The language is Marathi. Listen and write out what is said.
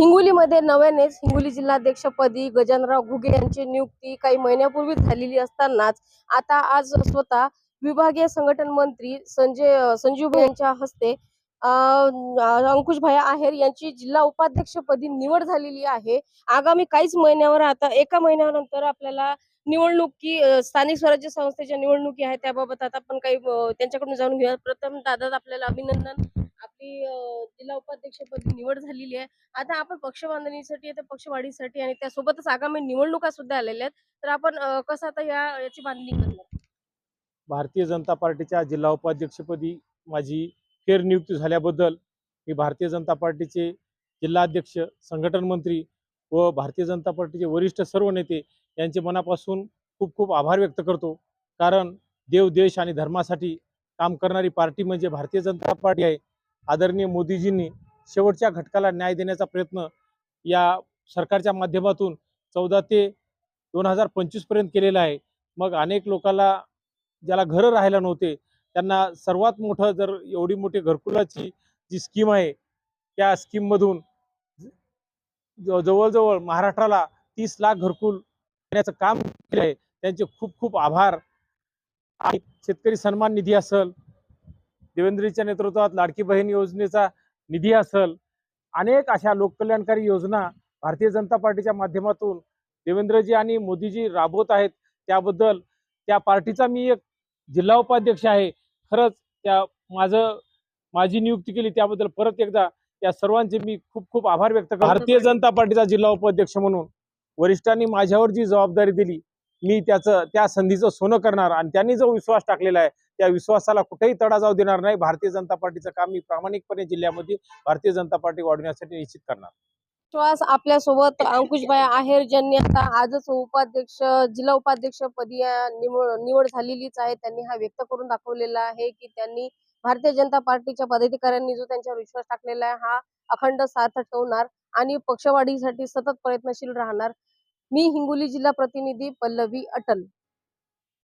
हिंगोलीमध्ये नव्यानेच हिंगोली जिल्हाध्यक्षपदी गजानराव घुगे यांची नियुक्ती काही महिन्यापूर्वी झालेली असतानाच आता आज स्वतः विभागीय संघटन मंत्री संजय संजीव यांच्या हस्ते अंकुश भैया आहेर यांची जिल्हा उपाध्यक्षपदी निवड झालेली आहे. आगामी काहीच महिन्यावर आता एका महिन्यानंतर आपल्याला निवडणुकी स्थानिक स्वराज्य संस्थेच्या निवडणुकी आहेत त्याबाबत आता आपण काही त्यांच्याकडून जाणून घेऊया प्रथम दादा आपल्याला अभिनंदन. आपली जिल्हा उपाध्यक्षपदी निवड झालेली आहे. आता आपण पक्ष बांधणीसाठी आता पक्ष आणि त्यासोबतच आगामी निवडणुका सुद्धा आलेल्या आहेत. तर आपण कसं आता या याची बांधणी करणार? भारतीय जनता पार्टीच्या जिल्हा उपाध्यक्षपदी माझी फेरनियुक्ती झाल्याबद्दल मी भारतीय जनता पार्टीचे जिल्हाध्यक्ष संघटन मंत्री व भारतीय जनता पार्टीचे वरिष्ठ सर्व नेते यांचे मनापासून खूप खूप आभार व्यक्त करतो. कारण देव देश आणि धर्मासाठी काम करणारी पार्टी म्हणजे भारतीय जनता पार्टी आहे. आदरणीय मोदीजींनी शेवटच्या घटकाला न्याय देण्याचा प्रयत्न या सरकारच्या माध्यमातून चौदा ते दोन हजार पंचवीसपर्यंत केलेला आहे. मग अनेक लोकांना ज्याला घरं राहायला नव्हते त्यांना सर्वात मोठं जर एवढी मोठी घरकुलाची जी स्कीम आहे त्या स्कीममधून जवळजवळ महाराष्ट्राला तीस लाख घरकुल देण्याचं काम केलं आहे. त्यांचे खूप खूप आभार. आणि शेतकरी सन्मान निधी असेल देवेंद्रजीच्या नेतृत्वात लाडकी बहीण योजनेचा निधी असेल अनेक अशा लोककल्याणकारी योजना भारतीय जनता पार्टीच्या माध्यमातून देवेंद्रजी आणि मोदीजी राबवत आहेत. त्याबद्दल त्या पार्टीचा मी एक जिल्हा उपाध्यक्ष आहे. खरंच त्या माझं माझी नियुक्ती केली त्याबद्दल परत एकदा त्या सर्वांचे मी खूप खूप आभार व्यक्त करतो. भारतीय जनता पार्टीचा जिल्हा उपाध्यक्ष म्हणून वरिष्ठांनी माझ्यावर जी जबाबदारी दिली मी त्याचं त्या संधीचं सोनं करणार आणि त्यांनी जो विश्वास टाकलेला आहे त्या विश्वासाला कुठेही तडा जाऊ देणार नाही. भारतीय जनता पार्टीचं काम मी प्रामाणिकपणे जिल्ह्यामध्ये भारतीय जनता पार्टी वाढवण्यासाठी निश्चित करणार. श्वास आपल्यासोबत अंकुशभाई आहेर ज्यांनी आता आजच उपाध्यक्ष जिल्हा उपाध्यक्ष पदी निवड निवड झालेलीच आहे त्यांनी हा व्यक्त करून दाखवलेला आहे की त्यांनी भारतीय जनता पार्टीच्या पदाधिकाऱ्यांनी जो त्यांच्यावर विश्वास टाकलेला आहे हा अखंड साथ ठेवणार आणि पक्षवाढीसाठी सतत प्रयत्नशील राहणार. मी हिंगोली जिल्हा प्रतिनिधी पल्लवी अटल.